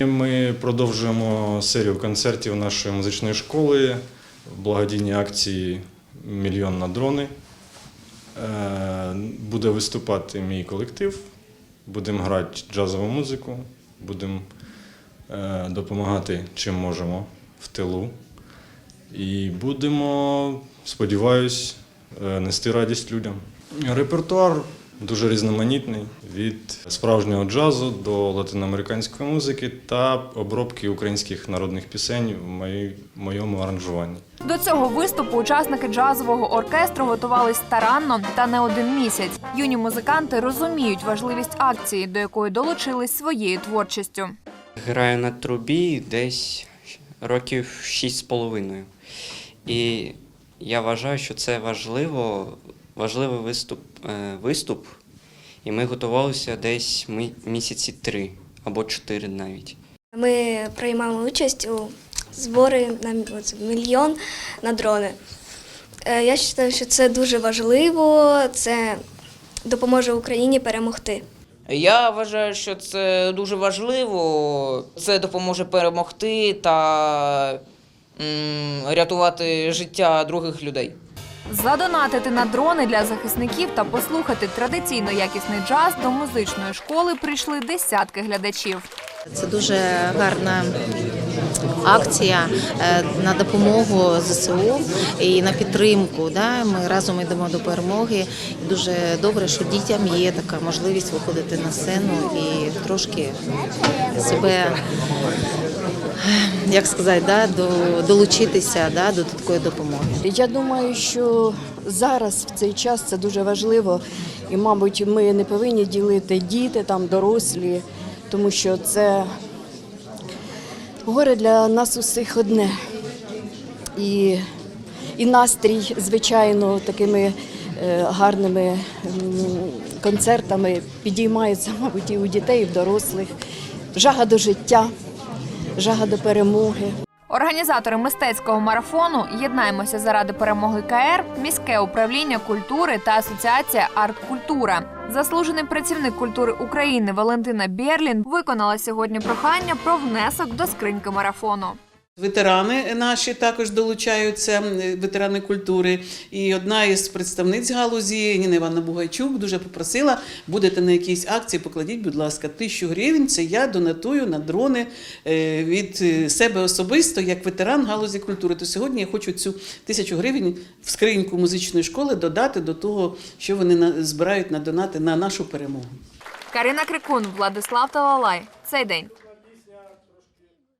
Ми продовжуємо серію концертів нашої музичної школи, благодійні акції Мільйон на дрони. Е, Буде виступати мій колектив, будемо грати джазову музику, будемо е, допомагати чим можемо в тилу. І будемо, сподіваюсь, е, нести радість людям. Репертуар дуже різноманітний від справжнього джазу до латиноамериканської музики та обробки українських народних пісень в моєму аранжуванні. До цього виступу учасники джазового оркестру готувались старанно та не один місяць. Юні музиканти розуміють важливість акції, до якої долучились своєю творчістю. Граю на трубі десь років шість з половиною. І я вважаю, що це важливо, важливий виступ, е, виступ. І ми готувалися десь ми- місяці три або чотири навіть. Ми приймали участь у зборі на мільйон на дрони. Е, Я вважаю, що це дуже важливо, це допоможе Україні перемогти. Я вважаю, що це дуже важливо. Це допоможе перемогти та м, рятувати життя других людей. Задонатити на дрони для захисників та послухати традиційно якісний джаз до музичної школи прийшли десятки глядачів. Це дуже гарна акція е, на допомогу ЗСУ і на підтримку. Ми разом йдемо до перемоги. Дуже добре, що дітям є така можливість виходити на сцену і трошки себе, як сказати, да? до- долучитися да? до такої допомоги. Я думаю, що зараз в цей час це дуже важливо, і, мабуть, ми не повинні ділити діти, там дорослі, тому що це горе для нас усіх одне. І, і настрій, звичайно, такими е, гарними концертами підіймається, мабуть, і у дітей, і в дорослих. Жага до життя, жага до перемоги. Організатори мистецького марафону Єднаймося заради перемоги КР, міське управління культури та асоціація Арт-Культура. Заслужений працівник культури України Валентина Бєрлін виконала сьогодні прохання про внесок до скриньки марафону. Ветерани наші також долучаються, ветерани культури. І одна із представниць галузі Ніна Івановна Бугайчук дуже попросила, будете на якійсь акції, покладіть, будь ласка, тисячу гривень. Це я донатую на дрони е, від е, себе особисто, як ветеран галузі культури. То сьогодні я хочу цю тисячу гривень в скриньку музичної школи додати до того, що вони збирають на донати на нашу перемогу. Карина Крикун, Владислав Талалай. Цей день.